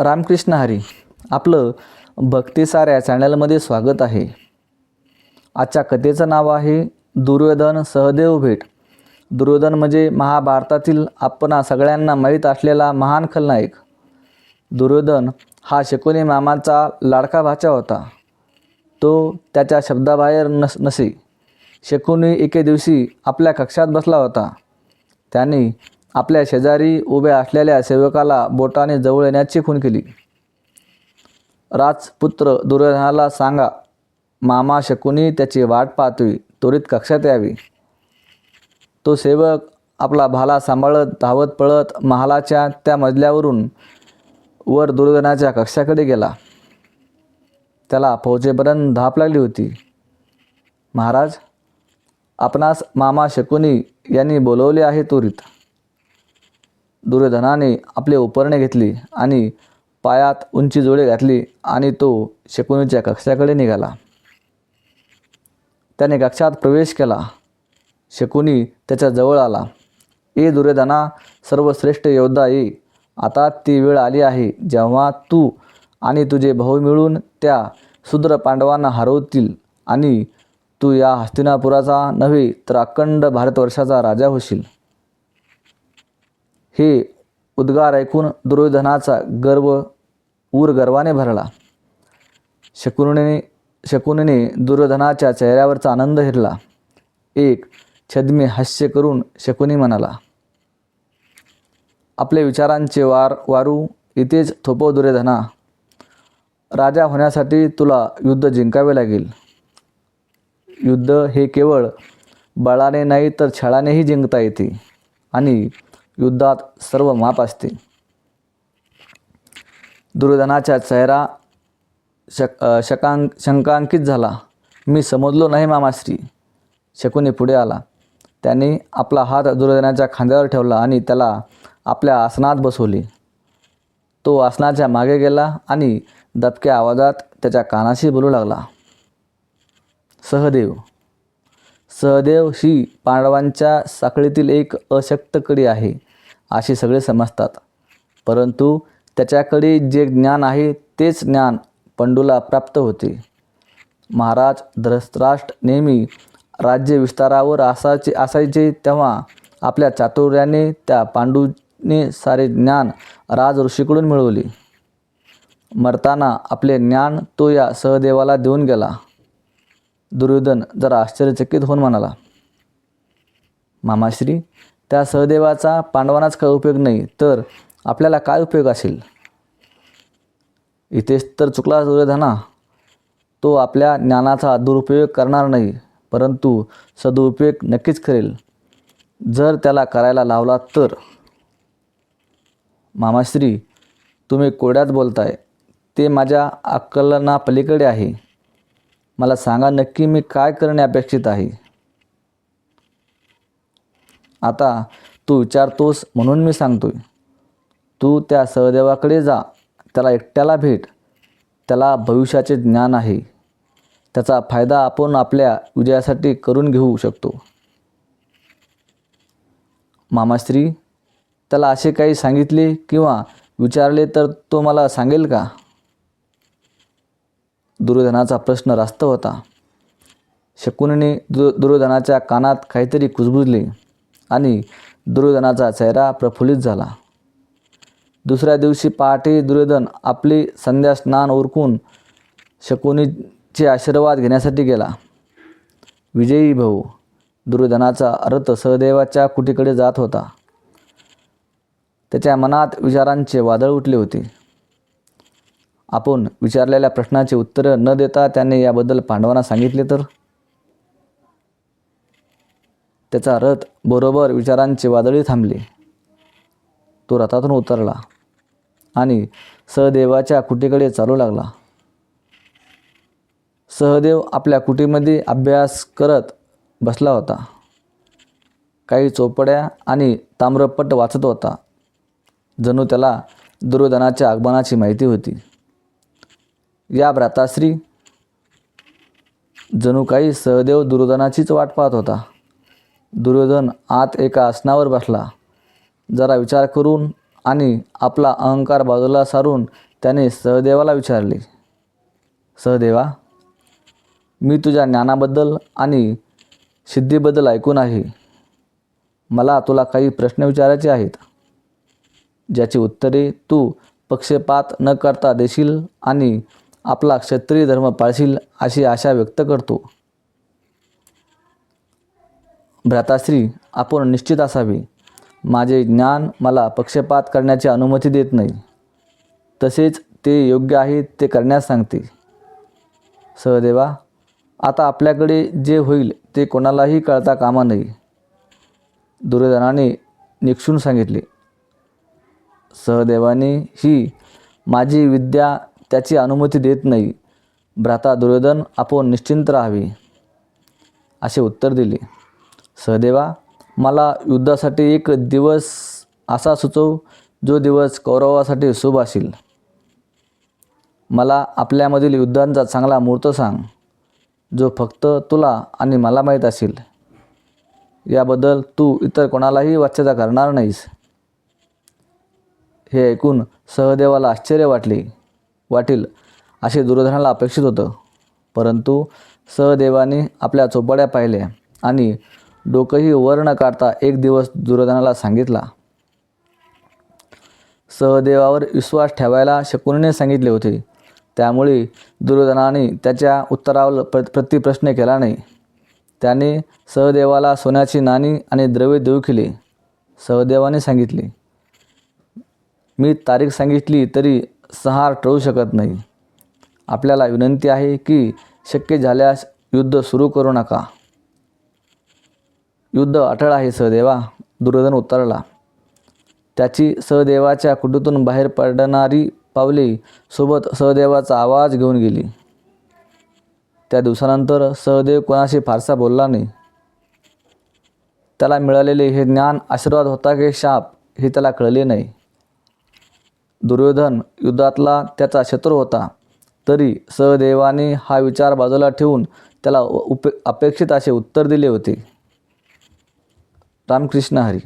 रामकृष्ण हरी आपलं भक्तिसार या चॅनलमध्ये स्वागत आहे. आजच्या कथेचं नाव आहे दुर्योधन सहदेव भेट. दुर्योधन म्हणजे महाभारतातील आपणा सगळ्यांना माहीत असलेला महान खलनायक. दुर्योधन हा शकुनी मामाचा लाडका भाचा होता. तो त्याच्या शब्दाबाहेर नस नसे. शकुनी एके दिवशी आपल्या कक्षात बसला होता. त्याने आपल्या शेजारी उभ्या असलेल्या सेवकाला बोटाने जवळ येण्याची खून केली. राजपुत्र दुर्योधनाला सांगा मामा शकुनी त्याची वाट पाहतोय त्वरित कक्षात यावी. तो सेवक आपला भाला सांभाळत धावत पळत महालाच्या त्या मजल्यावरून वर दुर्योधनाच्या कक्षाकडे गेला. त्याला पोहोचेपर्यंत धाप लागली होती. महाराज आपणास मामा शकुनी यांनी बोलवले आहे त्वरित. दुर्योधनाने आपले उपरणे घेतली आणि पायात उंची जोडे घातली आणि तो शकुनीच्या कक्षाकडे निघाला. त्याने कक्षात प्रवेश केला. शकुनी त्याच्याजवळ आला. ए दुर्योधना सर्वश्रेष्ठ योद्धा ये आता ती वेळ आली आहे जेव्हा तू आणि तुझे भाऊ मिळून त्या शूद्र पांडवांना हरवतील आणि तू या हस्तिनापुराचा नव्हे तर अखंड भारतवर्षाचा राजा होशील. हे उद्गार ऐकून दुर्योधनाचा गर्व ऊर गर्वाने भरला. शकुनीने शकुनीने दुर्योधनाच्या चेहऱ्यावरचा आनंद हिरला. एक छद्मी हास्य करून शकुनी म्हणाला आपले विचारांचे वार वारू इथेच थोपव दुर्योधना. राजा होण्यासाठी तुला युद्ध जिंकावे लागेल. युद्ध हे केवळ बळाने नाही तर छळानेही जिंकता येते आणि युद्धात सर्व माप असते दुर्योधनाचा चेहरा शक शकां शकांक शंकांकित झाला. मी समजलो नाही मामाश्री. शकुनी पुढे आला. त्याने आपला हात दुर्योधनाच्या खांद्यावर ठेवला आणि त्याला आपल्या आसनात बसवले. तो आसनाच्या मागे गेला आणि दबक्या आवाजात त्याच्या कानाशी बोलू लागला. सहदेव. सहदेव ही पांडवांच्या साखळीतील एक अशक्त कडी आहे. असे सगळे समजतात. परंतु त्याच्याकडे जे ज्ञान आहे तेच ज्ञान पंडूला प्राप्त होते. महाराज धृतराष्ट्र नेहमी राज्य विस्तारावर असायचे असायचे तेव्हा आपल्या चातुर्याने त्या पांडूने सारे ज्ञान राज ऋषीकडून मिळवले. मरताना आपले ज्ञान तो या सहदेवाला देऊन गेला. दुर्योधन जरा आश्चर्यचकित होऊन म्हणाला मामाश्री त्या सहदेवाचा पांडवांनाच काय उपयोग नाही तर आपल्याला काय उपयोग असेल? इथेच तर चुकला दुर्योधना तो आपल्या ज्ञानाचा दुरुपयोग करणार नाही परंतु सदुपयोग नक्कीच करेल. जर त्याला करायला लावला तर. मामाश्री तुम्ही कोड्यात बोलताय. ते माझ्या अक्कलना पलीकडे आहे. मला सांगा नक्की मी काय करणे अपेक्षित आहे? आता तू विचारतोस म्हणून मी सांगतोय. तू त्या सहदेवाकडे जा. त्याला एकट्याला भेट. त्याला भविष्याचे ज्ञान आहे. त्याचा फायदा आपण आपल्या विजयासाठी करून घेऊ शकतो. मामाश्री त्याला असे काही सांगितले किंवा विचारले तर तो मला सांगेल का? दुर्योधनाचा प्रश्न रास्त होता. शकुनीने दु दुर्योधनाच्या कानात काहीतरी कुजबुजले. आणि दुर्योधनाचा चेहरा प्रफुल्लित झाला. दुसऱ्या दिवशी पहाटे दुर्योधन आपली संध्या स्नान उरकून शकुनीचे आशीर्वाद घेण्यासाठी गेला. विजयी भाऊ दुर्योधनाचा अर्थ सहदेवाच्या कुटीकडे जात होता. त्याच्या मनात विचारांचे वादळ उठले होते. आपण विचारलेल्या प्रश्नाचे उत्तर न देता त्याने याबद्दल पांडवांना सांगितले तर? त्याचा रथ बरोबर विचारांचे वादळी थांबले. तो रथातून उतरला आणि सहदेवाच्या कुटीकडे चालू लागला. सहदेव आपल्या कुटीमध्ये अभ्यास करत बसला होता. काही चोपड्या आणि ताम्रपट वाचत होता. जणू त्याला दुर्योधनाच्या आगमनाची माहिती होती. या भ्राताश्री जणू काही सहदेव दुर्योधनाचीच वाट पाहत होता. दुर्योधन आत एका आसनावर बसला. जरा विचार करून आणि आपला अहंकार बाजूला सारून त्याने सहदेवाला विचारले. सहदेवा मी तुझ्या ज्ञानाबद्दल आणि सिद्धीबद्दल ऐकून आहे. मला तुला काही प्रश्न विचारायचे आहेत. ज्याची उत्तरे तू पक्षपात न करता देशील आणि आपला क्षत्रिय धर्म पाळशील अशी आशा व्यक्त करतो. भ्राताश्री आपण निश्चित असावे. माझे ज्ञान मला पक्षपात करण्याची अनुमती देत नाही. तसेच ते योग्य आहे ते करण्यास सांगते. सहदेवा आता आपल्याकडे जे होईल ते कोणालाही कळता कामा नये. दुर्योधनाने निक्षून सांगितले. सहदेवाने ही माझी विद्या त्याची अनुमती देत नाही. भ्राता दुर्योधन आपण निश्चिंत राहावे. असे उत्तर दिले. सहदेवा मला युद्धासाठी एक दिवस असा सुचव जो दिवस कौरवासाठी शुभ असेल. मला आपल्यामधील युद्धांचा चांगला मुहूर्त सांग जो फक्त तुला आणि मला माहीत असेल. याबद्दल तू इतर कोणालाही वाच्यता करणार नाहीस. हे ऐकून सहदेवाला आश्चर्य वाटले. वाटेल असे दुर्धनाला अपेक्षित होतं परंतु सहदेवाने आपल्या चोपाड्या पाहिल्या आणि डोकंही वर न काढता एक दिवस दुर्योधनाला सांगितला सहदेवावर विश्वास ठेवायला शकुनीने सांगितले होते. त्यामुळे दुर्योधनाने त्याच्या उत्तरावर प्र प्रतिप्रश्न केला नाही. त्याने सहदेवाला सोन्याची नाणी आणि द्रव्य देऊ केले. सहदेवाने सांगितले मी तारीख सांगितली तरी सहार टळू शकत नाही. आपल्याला विनंती आहे की शक्य झाल्यास युद्ध सुरू करू नका. युद्ध अटळ आहे सहदेवा. दुर्योधन उतरला. त्याची सहदेवाच्या कुटीतून बाहेर पडणारी पावले सोबत सहदेवाचा आवाज घेऊन गेली. त्या दिवसानंतर सहदेव कोणाशी फारसा बोलला नाही. त्याला मिळालेले हे ज्ञान आशीर्वाद होता की शाप हे त्याला कळले नाही. दुर्योधन युद्धातला त्याचा शत्रू होता. तरी सहदेवाने हा विचार बाजूला ठेवून त्याला उप अपेक्षित असे उत्तर दिले होते. रामकृष्ण हरी